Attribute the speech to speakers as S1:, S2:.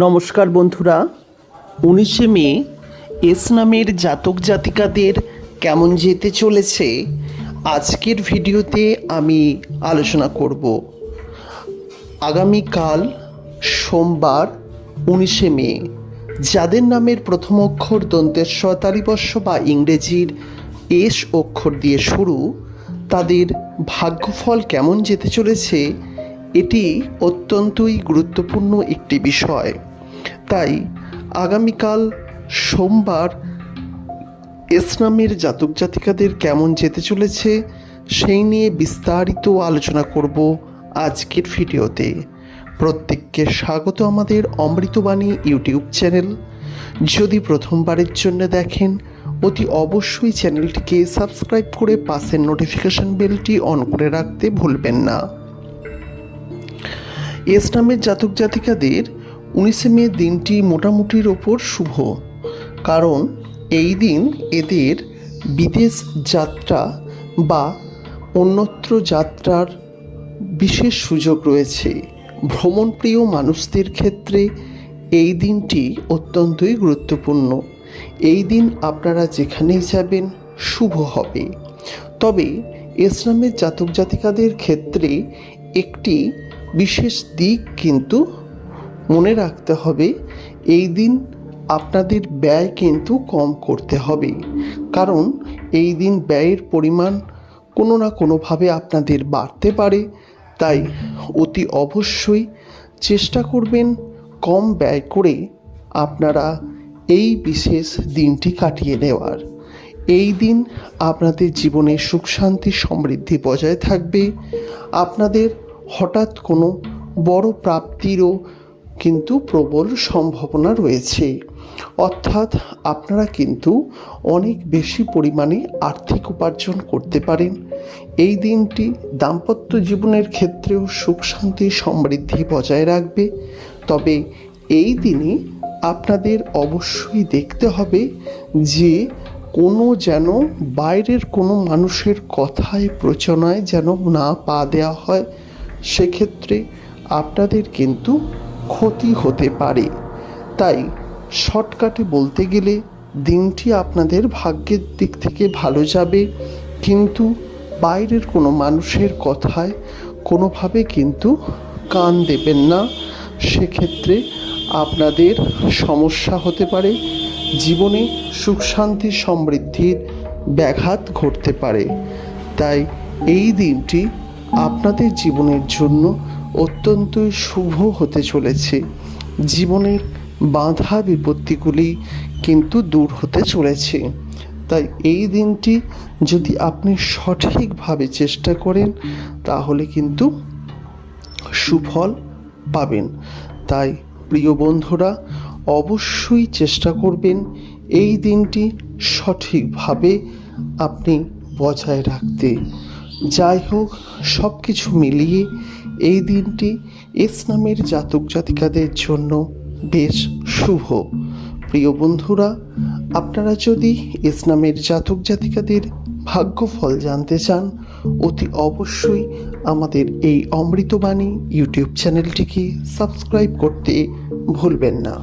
S1: নমস্কার বন্ধুরা, উনিশে মে এস নামের জাতক জাতিকাদের কেমন যেতে চলেছে, আজকের ভিডিওতে আমি আলোচনা করব। আগামীকাল সোমবার, উনিশে মে, যাদের নামের প্রথম অক্ষর দন্তেশ্বর তালিবর্ষ বা ইংরেজির এস অক্ষর দিয়ে শুরু, তাদের ভাগ্যফল কেমন যেতে চলেছে এটি অত্যন্তই গুরুত্বপূর্ণ একটি বিষয়। তাই আগামীকাল সোমবার ইসলামের জাতক জাতিকাদের কেমন যেতে চলেছে, সেই নিয়ে বিস্তারিত আলোচনা করব আজকের ভিডিওতে। প্রত্যেককে স্বাগত আমাদের অমৃতবাণী ইউটিউব চ্যানেল। যদি প্রথমবারের জন্য দেখেন, অতি অবশ্যই চ্যানেলটিকে সাবস্ক্রাইব করে পাশের নোটিফিকেশন বেলটি অন করে রাখতে ভুলবেন না। এস নামের জাতক জাতিকাদের উনিশে মে দিনটি মোটামুটির ওপর শুভ। কারণ এই দিন এদের বিদেশ যাত্রা বা অন্যত্র যাত্রার বিশেষ সুযোগ রয়েছে। ভ্রমণপ্রিয় মানুষদের ক্ষেত্রে এই দিনটি অত্যন্তই গুরুত্বপূর্ণ। এই দিন আপনারা যেখানেই যাবেন, শুভ হবে। তবে ইসলামের জাতক জাতিকাদের ক্ষেত্রে একটি বিশেষ দিক কিন্তু মনে রাখতে হবে, এই দিন আপনাদের ব্যয় কিন্তু কম করতে হবে। কারণ এই দিন ব্যয়ের পরিমাণ কোনো না কোনোভাবে আপনাদের বাড়তে পারে। তাই অতি অবশ্যই চেষ্টা করবেন কম ব্যয় করে আপনারা এই বিশেষ দিনটি কাটিয়ে নেওয়ার। এই দিন আপনাদের জীবনে সুখ শান্তি সমৃদ্ধি বজায় থাকবে। আপনাদের হঠাৎ কোনো বড় প্রাপ্তিরও কিন্তু প্রবল সম্ভাবনা রয়েছে। অর্থাৎ আপনারা কিন্তু অনেক বেশি পরিমাণে আর্থিক উপার্জন করতে পারেন। এই দিনটি দাম্পত্য জীবনের ক্ষেত্রেও সুখ, শান্তি, সমৃদ্ধি বজায় রাখবে। তবে এই দিনে আপনাদের অবশ্যই দেখতে হবে যে কোনো যেন বাইরের কোনো মানুষের কথায়, প্রচনায় যেন না পা দেওয়া হয়। সেক্ষেত্রে আপনাদের কিন্তু ক্ষতি হতে পারে। তাই শর্টকাটে বলতে গেলে দিনটি আপনাদের ভাগ্যের দিক থেকে ভালো যাবে, কিন্তু বাইরের কোনো মানুষের কথায় কোনোভাবে কিন্তু কান দেবেন না। সেক্ষেত্রে আপনাদের সমস্যা হতে পারে, জীবনে সুখ শান্তি সমৃদ্ধির ব্যাঘাত ঘটতে পারে। তাই এই দিনটি আপনাদের জীবনের জন্য অত্যন্তই শুভ হতে চলেছে। জীবনের বাধা বিপত্তিগুলি কিন্তু দূর হতে চলেছে। তাই এই দিনটি যদি আপনি সঠিকভাবে চেষ্টা করেন, তাহলে কিন্তু সুফল পাবেন। তাই প্রিয় বন্ধুরা, অবশ্যই চেষ্টা করবেন এই দিনটি সঠিকভাবে আপনি বজায় রাখতে। যাই হোক সব কিছু মিলিয়ে এই দিনটি ইসলামের জাতক জাতিকাদের জন্য বেশ শুভ। প্রিয় বন্ধুরা, আপনারা যদি ইসলামের জাতক জাতিকাদের ভাগ্যফল জানতে চান, অতি অবশ্যই আমাদের এই অমৃতবাণী ইউটিউব চ্যানেলটিকে সাবস্ক্রাইব করতে ভুলবেন না।